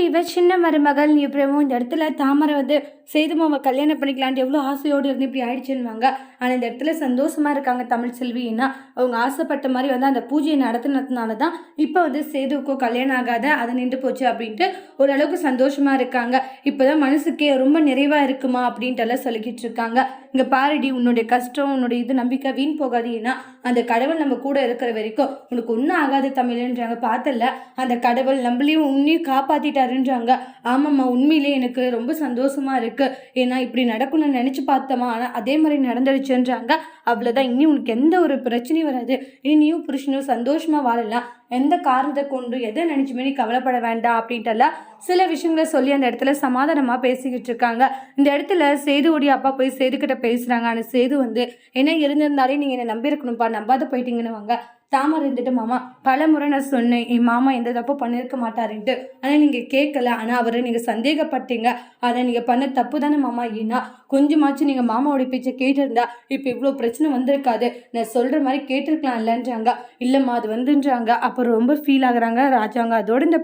அப்போ இவ சின்ன மருமகள் நீ அப்புறமும் இந்த இடத்துல தாமரை வந்து சேது அவன் கல்யாணம் பண்ணிக்கலான்ட்டு எவ்வளோ ஆசையோடு இருந்து இப்படி ஆயிடுச்சுன்னுவாங்க. ஆனால் இந்த இடத்துல சந்தோஷமாக இருக்காங்க தமிழ் செல்வின்னா அவங்க ஆசைப்பட்ட மாதிரி வந்து அந்த பூஜையை நடத்தினதுனால தான் இப்போ வந்து சேதுவுக்கும் கல்யாணம் ஆகாத அது நின்று போச்சு அப்படின்ட்டு ஓரளவுக்கு சந்தோஷமாக இருக்காங்க. இப்போ தான் மனசுக்கே ரொம்ப நிறைவாக இருக்குமா அப்படின்ட்டு எல்லாம் சொல்லிக்கிட்டு இருக்காங்க. இங்கே பாருடி உன்னுடைய கஷ்டம் உன்னுடைய இது நம்பிக்கை வீண் போகாதீங்கன்னா அந்த கடவுள் நம்ம கூட இருக்கிற வரைக்கும் உனக்கு ஒன்றும் ஆகாது தமிழ்ன்றாங்க. பார்த்தல அந்த கடவுள் நம்மளையும் உன்னையும் காப்பாத்திட்டாருன்றாங்க ஆமாம்மா உண்மையிலே எனக்கு ரொம்ப சந்தோஷமா இருக்கு. ஏன்னா இப்படி நடக்கணும்னு நினச்சி பார்த்தோமா ஆனால் அதே மாதிரி நடந்துடுச்சுன்றாங்க. அவ்வளோதான் இனி உனக்கு எந்த ஒரு பிரச்சனையும் வராது. இனி நீயும் புருஷனும் சந்தோஷமா வாழலாம். எந்த காரணத்தை கொண்டு எதை நினச்சுமே நீ கவலைப்பட வேண்டாம் அப்படின்ட்டுலாம் சில விஷயங்களை சொல்லி அந்த இடத்துல சமாதானமாக பேசிக்கிட்டு இருக்காங்க. இந்த இடத்துல சேதுவோடைய அப்பா போய் சேதுக்கிட்ட பேசுகிறாங்க ஆனால் சேது வந்து என்ன இருந்திருந்தாலே நீங்கள் என்னை நம்பியிருக்கணும்ப்பா. நம்பாத போயிட்டீங்கன்னு வாங்க தாமரை இருந்துட்டு மாமா பல முறை நான் சொன்னேன் என் மாமா எந்த தப்பு பண்ணியிருக்க மாட்டாருன்ட்டு. ஆனால் நீங்கள் கேட்கல ஆனால் அவரை நீங்கள் சந்தேகப்பட்டீங்க. அதை நீங்கள் பண்ண தப்பு தானே மாமா? ஏன்னா கொஞ்சமாச்சும் நீங்கள் மாமாவோட பேச்சை கேட்டிருந்தா இப்போ இவ்வளோ பிரச்சனை வந்திருக்காது. நான் சொல்கிற மாதிரி கேட்டிருக்கலாம் இல்லைன்றாங்க. இல்லைம்மா அது வந்துன்றாங்க. அப்புறம் ரொம்ப ஃபீல் ஆகுறாங்க. ராஜாங்க அதோட இந்த